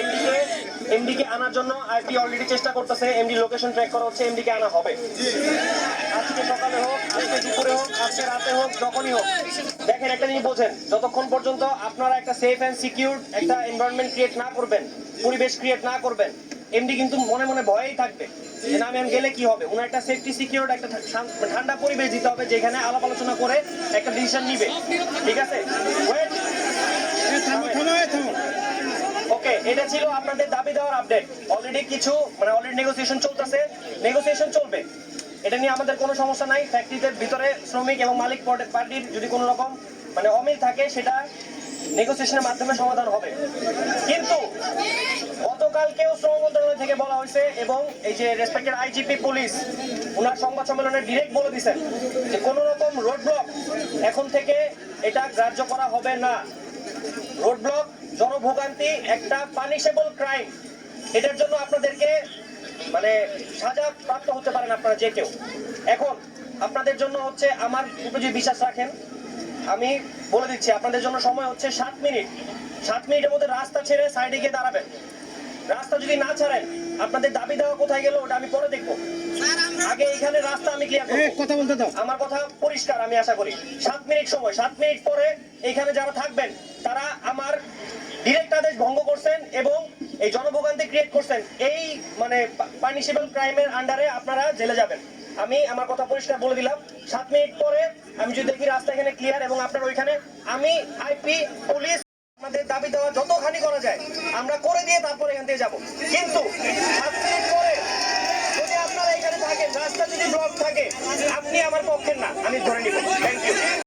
MDK MDK আনার জন্য IP already চেষ্টা করতেছে। এমডি লোকেশন ট্র্যাক করা হচ্ছে এমডিকে আনা হবে। আজকে সকালে হোক আজকে দুপুরে হোক আজকে রাতে হোক যখনই হোক। দেখেন একটা জিনিস বোঝেন যতক্ষণ পর্যন্ত আপনারা একটা সেফ অ্যান্ড সিকিউর একটা এনভায়রনমেন্ট ক্রিয়েট না করবেন পরিবেশ ক্রিয়েট না করবেন এমডি কিন্তু মনে মনে ভয়েই থাকবে যে না আমি আমি গেলে কি হবে? ওনার একটা সেফটি সিকিউর একটা ঠান্ডা পরিবেশ দিতে হবে যেখানে আলাপ আলোচনা করে একটা ডিসিশন নিবে। ঠিক আছে? Wait. এটা ছিল আপনাদের দাবি দেওয়ার আপডেট অলরেডি কিছু মানে অলরেডি নেগোসিয়েশন চলতেছে। নেগোসিয়েশন চলবে। এটা নিয়ে আমাদের কোনো সমস্যা নাই। ফ্যাক্টরিতে ভিতরে শ্রমিক এবং মালিক পার্টির যদি কোনো রকম মানে অমিল থাকে, সেটা নেগোসিয়েশনের মাধ্যমে সমাধান হবে। কিন্তু গতকালকেও শ্রম মন্ত্রণালয় থেকে বলা হয়েছে এবং এই যে রেসপেক্টেড আইজিপি পুলিশ ওনার সংবাদ সম্মেলনে ডিরেক্ট বলে দিয়েছেন যে কোনো রকম রোড ব্লক এখন থেকে এটা গ্রাহ্য করা হবে না। রোড ব্লক জনভোগান্তি, একটা পানিশেবল ক্রাইম এটার জন্য আপনাদেরকে মানে সাজা প্রাপ্ত হতে পারেন আপনারা যে কেউ। এখন, আপনাদের জন্য হচ্ছে আমার উপর যদি বিশ্বাস রাখেন। আমি বলে দিচ্ছি, আপনাদের জন্য সময় হচ্ছে সাত মিনিট। সাত মিনিটের মধ্যে রাস্তা ছেড়ে সাইডে গিয়ে দাঁড়াবেন। রাস্তা যদি না ছাড়েন আপনাদের দাবি দেওয়া কোথায় গেল ওটা আমি পরে দেখব। আগে এখানে রাস্তা আমি ক্লিয়ার করব। কথা বলতে দাও। আমার কথা পরিষ্কার আমি আশা করি। সাত মিনিট সময় সাত মিনিট পরে এখানে যারা থাকবেন তারা আমার ডিরেক্ট আদেশ ভঙ্গ করছেন এবং এই জনভোগান্তি ক্রিয়েট করছেন। এই মানে পানিশেবল ক্রাইমের আন্ডারে আপনারা জেলে যাবেন। আমি আমার কথা পরিষ্কার বলে দিলাম। সাত মিনিট পরে আমি যদি দেখি রাস্তা এখানে ক্লিয়ার এবং আপনার ওইখানে আমি আইপি পুলিশ আমাদের দাবি দেওয়া যতখানি করা যায়, আমরা করে দিয়ে তারপরে এখান থেকে যাব। কিন্তু যদি আপনারা এখানে থাকেন, রাস্তা যদি ব্লক থাকে, আপনি আমার পক্ষের না। আমি ধরে নিব। Thank you